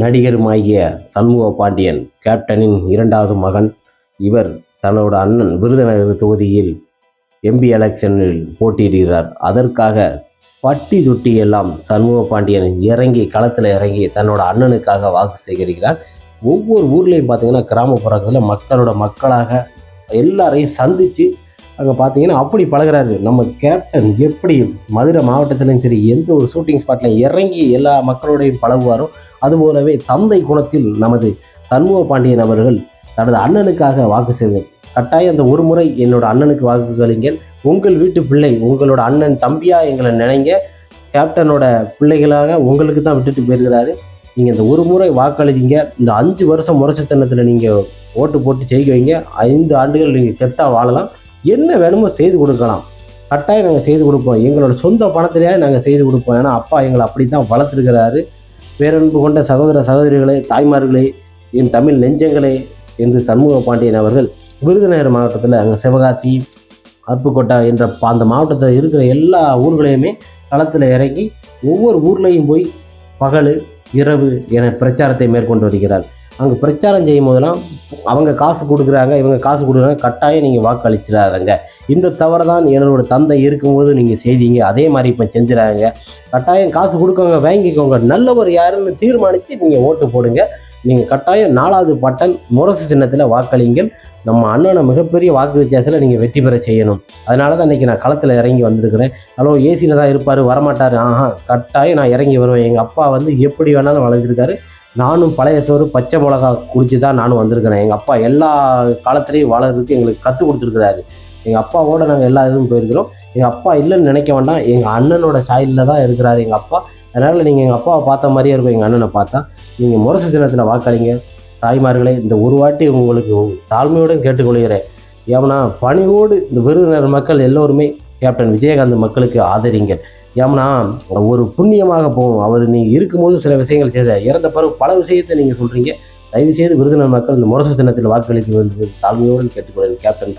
நடிகருமாகிய சண்முக பாண்டியன் கேப்டனின் இரண்டாவது மகன் இவர் தன்னோட அண்ணன் விருதுநகர் தொகுதியில் எம்பி எலெக்ஷனில் போட்டியிடுகிறார். அதற்காக பட்டி தொட்டி எல்லாம் சண்முக பாண்டியன் இறங்கி களத்தில் இறங்கி தன்னோட அண்ணனுக்காக வாக்கு சேகரிக்கிறார். ஒவ்வொரு ஊர்லேயும் பார்த்தீங்கன்னா கிராமப்புறங்களில் மக்களோட மக்களாக எல்லாரையும் சந்தித்து அங்கே பார்த்தீங்கன்னா அப்படி பழகுறாரு. நம்ம கேப்டன் எப்படி மதுரை மாவட்டத்திலையும் சரி எந்த ஒரு ஷூட்டிங் ஸ்பாட்லையும் இறங்கி எல்லா மக்களோடையும் பழகுவாரோ அதுபோலவே தந்தை குணத்தில் நமது தன்முக பாண்டியன் அவர்கள் தனது அண்ணனுக்காக வாக்கு செய்வார். கட்டாயம் அந்த ஒரு முறை என்னோட அண்ணனுக்கு வாக்கு வாக்குகளிங்கள் உங்கள் வீட்டு பிள்ளை உங்களோட அண்ணன் தம்பியா எங்களை நினைங்க. கேப்டனோட பிள்ளைகளாக உங்களுக்கு தான் விட்டுட்டு போயிருக்கிறாரு. நீங்கள் இந்த ஒரு முறை வாக்களிதீங்க இந்த அஞ்சு வருஷம் முரசத்தனத்தில் நீங்கள் ஓட்டு போட்டு ஜெயிக்க வைங்க. ஐந்து ஆண்டுகள் நீங்கள் கெத்தாக வாழலாம். என்ன வேணுமோ செய்து கொடுக்கலாம். கட்டாயம் நாங்கள் செய்து கொடுப்போம். எங்களோட சொந்த பணத்திலேயே நாங்கள் செய்து கொடுப்போம். ஏன்னா அப்பா எங்களை அப்படி தான் வளர்த்துருக்கிறாரு. பேரன்பு கொண்ட சகோதர சகோதரிகளே தாய்மார்களே என் தமிழ் நெஞ்சங்களே என்று சண்முக பாண்டியன் அவர்கள் விருதுநகர் மாவட்டத்தில் அங்கே சிவகாசி அருப்புக்கோட்டை என்ற ப- அந்த மாவட்டத்தில் இருக்கிற எல்லா ஊர்களையுமே களத்தில் இறங்கி ஒவ்வொரு ஊர்லேயும் போய் பகல் இரவு என பிரச்சாரத்தை மேற்கொண்டு வருகிறார். அங்கே பிரச்சாரம் செய்யும் போதெல்லாம் அவங்க காசு கொடுக்குறாங்க இவங்க காசு கொடுக்குறாங்க கட்டாயம் நீங்கள் வாக்களிச்சிடாதங்க. இந்த தவறை தான் என்னோட தந்தை இருக்கும்போது நீங்கள் செய்தீங்க. அதே மாதிரி இப்போ செஞ்சுறாங்க. கட்டாயம் காசு கொடுக்கவங்க வாங்கிக்கோங்க. நல்லவர் யாருன்னு தீர்மானித்து நீங்கள் ஓட்டு போடுங்க. நீங்கள் கட்டாயம் நாலாவது பட்டன் முரசு சின்னத்தில் வாக்களிங்கள். நம்ம அண்ணனை மிகப்பெரிய வாக்கு வித்தியாசத்தில் நீங்கள் வெற்றி பெற செய்யணும். அதனால தான் இன்றைக்கி நான் களத்தில் இறங்கி வந்திருக்கிறேன். ஹலோ ஏசியில் தான் இருப்பார் வரமாட்டார். ஆஹா கட்டாயம் நான் இறங்கி வருவேன். எங்கள் அப்பா வந்து எப்படி வேணாலும் வளைஞ்சிருக்காரு நானும் பழைய சோறு பச்சை மிளகா குடிச்சு தான் நானும் வந்திருக்கிறேன். எங்கள் அப்பா எல்லா காலத்துலேயும் வாழறதுக்கு எங்களுக்கு கற்றுக் கொடுத்துருக்குறாரு. எங்கள் அப்பாவோட நாங்கள் எல்லா இதுவும் போயிருக்கிறோம். எங்கள் அப்பா இல்லைன்னு நினைக்க வேண்டாம். எங்கள் அண்ணனோட சாயலில் தான் இருக்கிறாரு எங்கள் அப்பா. அதனால் நீங்கள் எங்கள் அப்பாவை பார்த்த மாதிரியே இருக்கும். எங்கள் அண்ணனை பார்த்தா நீங்கள் முரசு தினத்தில் வாக்களிங்க. தாய்மார்களே இந்த ஒரு வாட்டி உங்களுக்கு தாழ்மையோடு கேட்டுக்கொள்கிறேன். ஏன்னா பணிவோடு இந்த விருதுநர் மக்கள் எல்லோருமே கேப்டன் விஜயகாந்த் மக்களுக்கு ஆதரிங்கள். ஏன்னா ஒரு புண்ணியமாக போகும். அவர் நீங்கள் இருக்கும்போது சில விஷயங்கள் செய்த இறந்த பிறகு பல விஷயத்தை நீங்கள் சொல்கிறீங்க தயவு செய்து விருதுநகர் மக்கள் இந்த முரசு தினத்தில் வாக்களிக்க வேண்டும் தாழ்மையோடு கேட்டுக்கொள்கிறேன் கேப்டன்.